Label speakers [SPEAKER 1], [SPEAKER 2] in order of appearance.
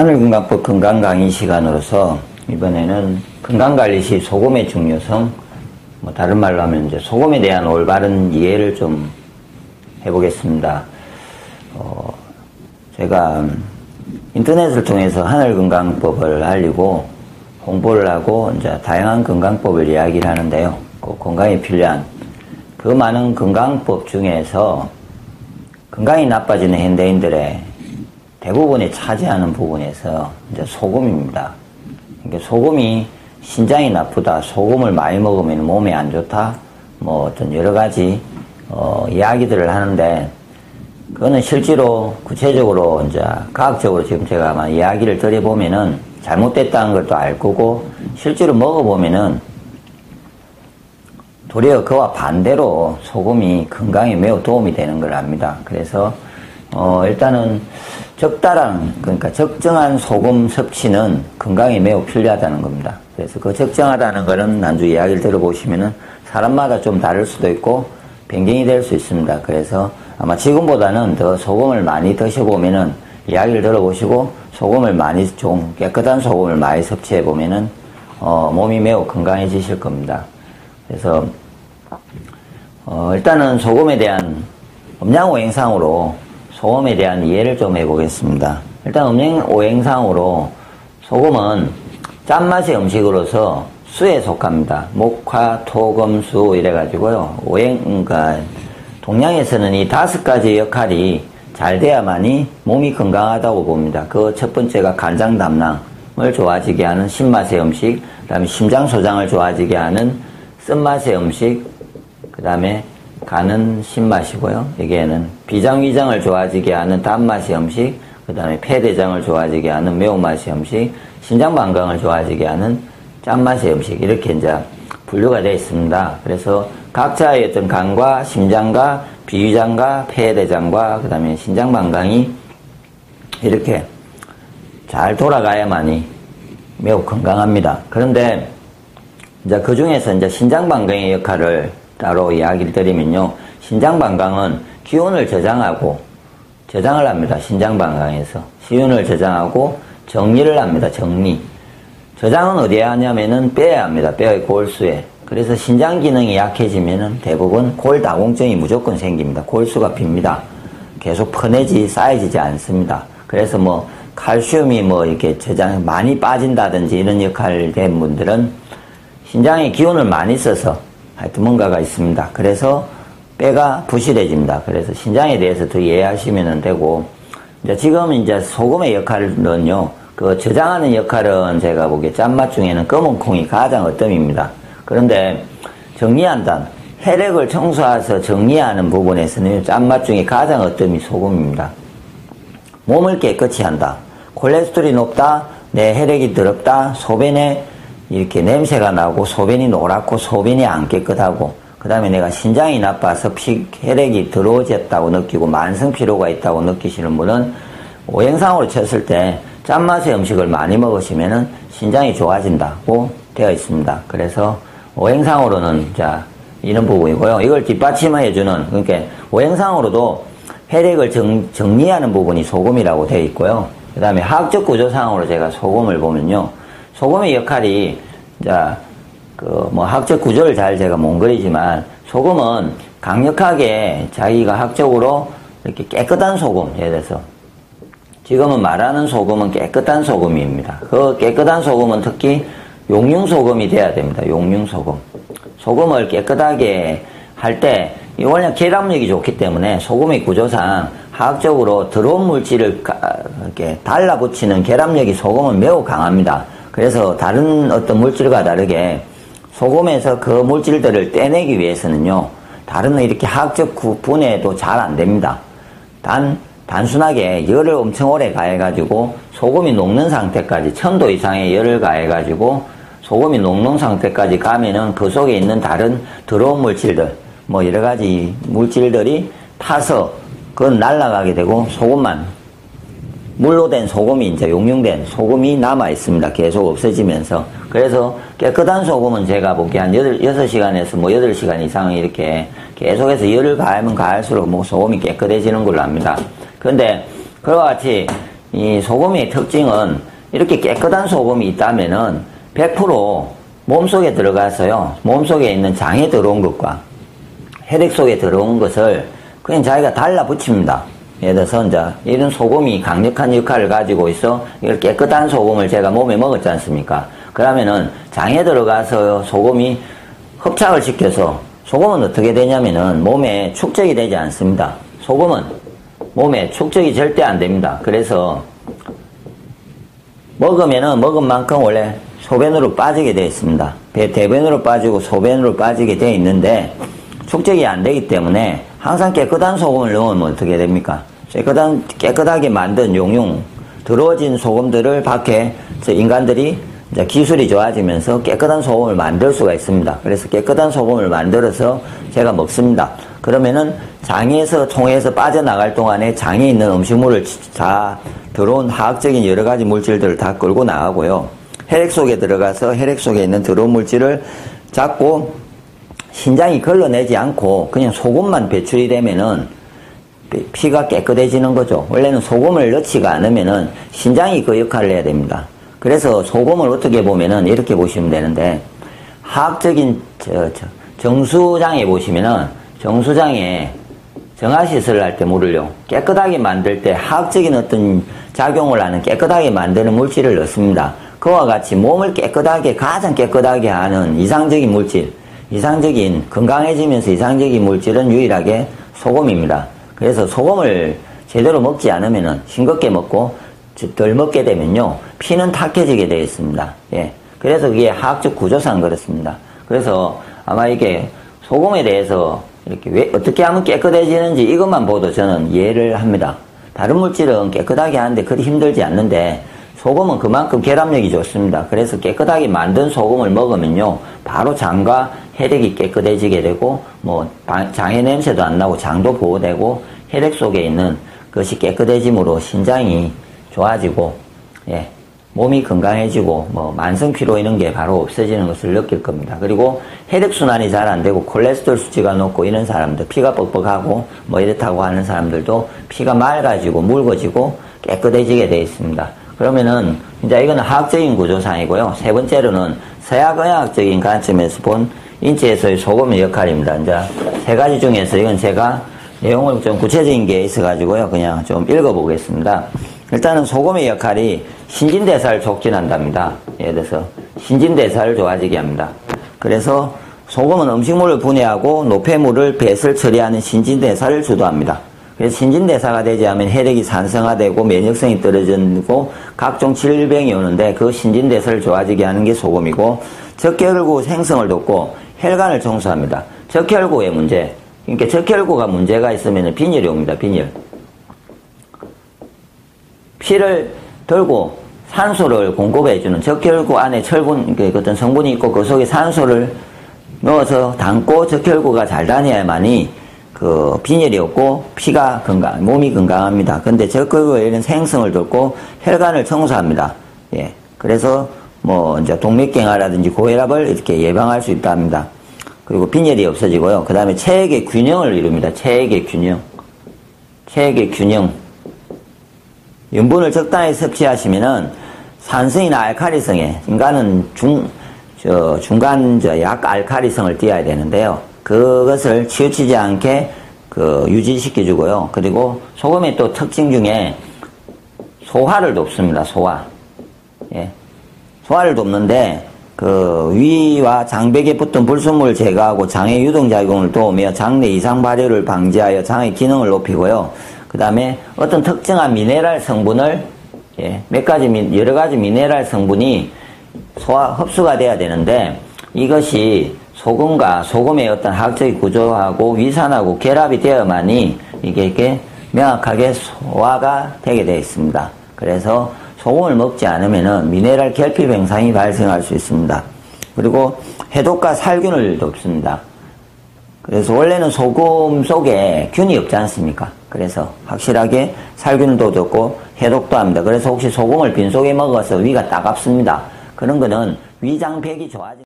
[SPEAKER 1] 하늘건강법 건강강의 시간으로서 이번에는 건강관리 시 소금의 중요성, 뭐 다른 말로 하면 이제 소금에 대한 올바른 이해를 좀 해보겠습니다. 어, 제가 인터넷을 통해서 하늘건강법을 알리고 홍보를 하고 이제 다양한 건강법을 이야기를 하는데요. 그 건강에 필요한 그 많은 건강법 중에서 건강이 나빠지는 현대인들의 대부분이 차지하는 부분에서 이제 소금입니다. 그러니까 소금이 신장이 나쁘다, 소금을 많이 먹으면 몸에 안 좋다, 뭐 어떤 여러 가지 어, 이야기들을 하는데 그거는 실제로 구체적으로 이제 과학적으로 지금 제가 아마 이야기를 드려보면은 잘못됐다는 것도 알 거고 실제로 먹어보면은 도리어 그와 반대로 소금이 건강에 매우 도움이 되는 걸 압니다. 그래서 어 일단은 적당한 그러니까 적정한 소금 섭취는 건강에 매우 필요하다는 겁니다. 그래서 그 적정하다는 것은 난주 이야기를 들어보시면은 사람마다 좀 다를 수도 있고 변경이 될 수 있습니다. 그래서 아마 지금보다는 더 소금을 많이 드셔보면은 이야기를 들어보시고 소금을 많이 좀 깨끗한 소금을 많이 섭취해 보면은 어 몸이 매우 건강해지실 겁니다. 그래서 어, 일단은 소금에 대한 음양오 행상으로 소금에 대한 이해를 좀 해보겠습니다. 일단 음양오행상으로 소금은 짠맛의 음식으로서 수에 속합니다. 목화, 토, 금, 수 이래가지고요. 오행, 그러니까 동양에서는 이 다섯 가지 역할이 잘 돼야만이 몸이 건강하다고 봅니다. 그 첫 번째가 간장 담낭을 좋아지게 하는 신맛의 음식, 그 다음에 심장 소장을 좋아지게 하는 쓴맛의 음식, 그 다음에 간은 신맛이고요. 여기에는 비장위장을 좋아지게 하는 단맛의 음식, 그 다음에 폐대장을 좋아지게 하는 매운맛의 음식, 신장방광을 좋아지게 하는 짠맛의 음식 이렇게 이제 분류가 되어 있습니다. 그래서 각자의 어떤 간과 심장과 비위장과 폐대장과 그 다음에 신장방광이 이렇게 잘 돌아가야만이 매우 건강합니다. 그런데 이제 그 중에서 이제 신장방광의 역할을 따로 이야기를 드리면요. 신장방광은 기운을 저장하고 저장을 합니다. 신장방광에서. 시운을 저장하고 정리를 합니다. 정리. 저장은 어디에 하냐면은 뼈에 합니다. 뼈의 골수에. 그래서 신장 기능이 약해지면은 대부분 골다공증이 무조건 생깁니다. 골수가 빕니다. 계속 퍼내지 쌓여지지 않습니다. 그래서 뭐 칼슘이 뭐 이렇게 저장 많이 빠진다든지 이런 역할 된 분들은 신장에 기운을 많이 써서 하여튼 뭔가가 있습니다. 그래서 뼈가 부실해집니다. 그래서 신장에 대해서 더 이해하시면 되고, 이제 지금 이제 소금의 역할은요, 그 저장하는 역할은 제가 보기에 짠맛 중에는 검은 콩이 가장 어뜸입니다. 그런데 정리한다. 혈액을 청소해서 정리하는 부분에서는 짠맛 중에 가장 어뜸이 소금입니다. 몸을 깨끗이 한다. 콜레스테롤이 높다. 내 혈액이 더럽다. 소변에 이렇게 냄새가 나고 소변이 노랗고 소변이 안 깨끗하고 그 다음에 내가 신장이 나빠서 피, 혈액이 더러워졌다고 느끼고 만성 피로가 있다고 느끼시는 분은 오행상으로 쳤을 때 짠맛의 음식을 많이 먹으시면은 신장이 좋아진다고 되어 있습니다. 그래서 오행상으로는 자 이런 부분이고요. 이걸 뒷받침해 주는 그러니까 오행상으로도 혈액을 정, 정리하는 부분이 소금이라고 되어 있고요. 그 다음에 화학적 구조상으로 제가 소금을 보면요. 소금의 역할이 자 그뭐 학적 구조를 잘 제가 못 그리지만 소금은 강력하게 자기가 학적으로 이렇게 깨끗한 소금 예를 들어서 지금은 말하는 소금은 깨끗한 소금입니다. 그 깨끗한 소금은 특히 용융 소금이 돼야 됩니다. 용융 소금. 소금을 깨끗하게 할 때 원래 계량력이 좋기 때문에 소금의 구조상 화학적으로 더러운 물질을 이렇게 달라붙이는 계량력이 소금은 매우 강합니다. 그래서 다른 어떤 물질과 다르게 소금에서 그 물질들을 떼내기 위해서는요, 다른 이렇게 화학적 분해도 잘 안 됩니다. 단, 단순하게 열을 엄청 오래 가해가지고 소금이 녹는 상태까지, 천도 이상의 열을 가해가지고 소금이 녹는 상태까지 가면은 그 속에 있는 다른 더러운 물질들, 뭐 여러 가지 물질들이 타서 그건 날아가게 되고 소금만 물로 된 소금이 이제 용융된 소금이 남아 있습니다. 계속 없어지면서. 그래서 깨끗한 소금은 제가 보기에 한 8, 6시간에서 뭐 8시간 이상 이렇게 계속해서 열을 가하면 가할수록 뭐 소금이 깨끗해지는 걸로 압니다. 그런데 그와 같이 이 소금의 특징은 이렇게 깨끗한 소금이 있다면은 100% 몸속에 들어가서요. 몸속에 있는 장에 들어온 것과 혈액 속에 들어온 것을 그냥 자기가 달라붙입니다. 예를 들어서 이제 이런 소금이 강력한 역할을 가지고 있어 이걸 깨끗한 소금을 제가 몸에 먹었지 않습니까? 그러면은 장에 들어가서 소금이 흡착을 시켜서 소금은 어떻게 되냐면은 몸에 축적이 되지 않습니다. 소금은 몸에 축적이 절대 안 됩니다. 그래서 먹으면은 먹은 만큼 원래 소변으로 빠지게 되어 있습니다. 배 대변으로 빠지고 소변으로 빠지게 되어 있는데 축적이 안 되기 때문에 항상 깨끗한 소금을 넣으면 어떻게 됩니까? 깨끗한 깨끗하게 만든 용융 더러워진 소금들을 밖에 인간들이 기술이 좋아지면서 깨끗한 소금을 만들 수가 있습니다. 그래서 깨끗한 소금을 만들어서 제가 먹습니다. 그러면은 장에서 통해서 빠져나갈 동안에 장에 있는 음식물을 다 들어온 화학적인 여러 가지 물질들을 다 끌고 나가고요. 혈액 속에 들어가서 혈액 속에 있는 더러운 물질을 잡고 신장이 걸러내지 않고 그냥 소금만 배출이 되면은 피가 깨끗해지는 거죠. 원래는 소금을 넣지가 않으면은 신장이 그 역할을 해야 됩니다. 그래서 소금을 어떻게 보면은 이렇게 보시면 되는데 화학적인 저, 저 정수장에 보시면은 정수장에 정화시설을 할 때 물을요 깨끗하게 만들 때 화학적인 어떤 작용을 하는 깨끗하게 만드는 물질을 넣습니다. 그와 같이 몸을 깨끗하게 가장 깨끗하게 하는 이상적인 물질 이상적인 건강해지면서 이상적인 물질은 유일하게 소금입니다. 그래서 소금을 제대로 먹지 않으면은 싱겁게 먹고 덜 먹게 되면요 피는 탁해지게 되어 있습니다. 예. 그래서 이게 화학적 구조상 그렇습니다. 그래서 아마 이게 소금에 대해서 이렇게 왜 어떻게 하면 깨끗해지는지 이것만 보도 저는 이해를 합니다. 다른 물질은 깨끗하게 하는데 그리 힘들지 않는데 소금은 그만큼 결합력이 좋습니다. 그래서 깨끗하게 만든 소금을 먹으면요 바로 장과 혈액이 깨끗해지게 되고 뭐 장의 냄새도 안 나고 장도 보호되고 혈액 속에 있는 것이 깨끗해짐으로 신장이 좋아지고 예, 몸이 건강해지고 뭐 만성 피로 이런 게 바로 없어지는 것을 느낄 겁니다. 그리고 혈액 순환이 잘 안 되고 콜레스테롤 수치가 높고 이런 사람들 피가 뻑뻑하고 뭐 이렇다고 하는 사람들도 피가 맑아지고 묽어지고 깨끗해지게 되어 있습니다. 그러면은 이제 이거는 화학적인 구조상이고요. 세 번째로는 서약의학적인 관점에서 본 인체에서의 소금의 역할입니다. 이제 세 가지 중에서 이건 제가 내용을 좀 구체적인 게 있어가지고요. 그냥 좀 읽어보겠습니다. 일단은 소금의 역할이 신진대사를 촉진한답니다. 예를 들어서 신진대사를 좋아지게 합니다. 그래서 소금은 음식물을 분해하고 노폐물을 배설 처리하는 신진대사를 주도합니다. 그래서 신진대사가 되지 않으면 혈액이 산성화되고 면역성이 떨어지고 각종 질병이 오는데 그 신진대사를 좋아지게 하는 게 소금이고 적혈구 생성을 돕고 혈관을 청소합니다. 적혈구의 문제. 그러니까 적혈구가 문제가 있으면 빈혈이 옵니다. 빈혈. 피를 들고 산소를 공급해주는 적혈구 안에 철분, 그 어떤 성분이 있고 그 속에 산소를 넣어서 담고 적혈구가 잘 다녀야만이 그 빈혈이 없고 피가 건강, 몸이 건강합니다. 근데 적혈구에는 생성을 돕고 혈관을 청소합니다. 예. 그래서 뭐 이제 동맥경화라든지 고혈압을 이렇게 예방할 수 있답니다. 그리고 빈혈이 없어지고요. 그 다음에 체액의 균형을 이룹니다. 체액의 균형. 체액의 균형. 염분을 적당히 섭취하시면은 산성이나 알카리성에 인간은 중, 저, 중간, 저, 약 알카리성을 띄어야 되는데요. 그것을 치우치지 않게 그 유지시켜주고요. 그리고 소금의 또 특징 중에 소화를 돕습니다. 소화. 예. 소화를 돕는데 그 위와 장벽에 붙은 불순물을 제거하고 장의 유동작용을 도우며 장내 이상 발효를 방지하여 장의 기능을 높이고요. 그 다음에 어떤 특정한 미네랄 성분을 예, 몇 가지 여러 가지 미네랄 성분이 소화 흡수가 돼야 되는데 이것이 소금과 소금의 어떤 화학적 구조하고 위산하고 결합이 되어야만이 이게 이렇게 명확하게 소화가 되게 되어 있습니다. 그래서 소금을 먹지 않으면은 미네랄 결핍 현상이 발생할 수 있습니다. 그리고 해독과 살균을 돕습니다. 그래서 원래는 소금 속에 균이 없지 않습니까? 그래서 확실하게 살균도 좋고 해독도 합니다. 그래서 혹시 소금을 빈속에 먹어서 위가 따갑습니다. 그런 거는 위장벽이 좋아지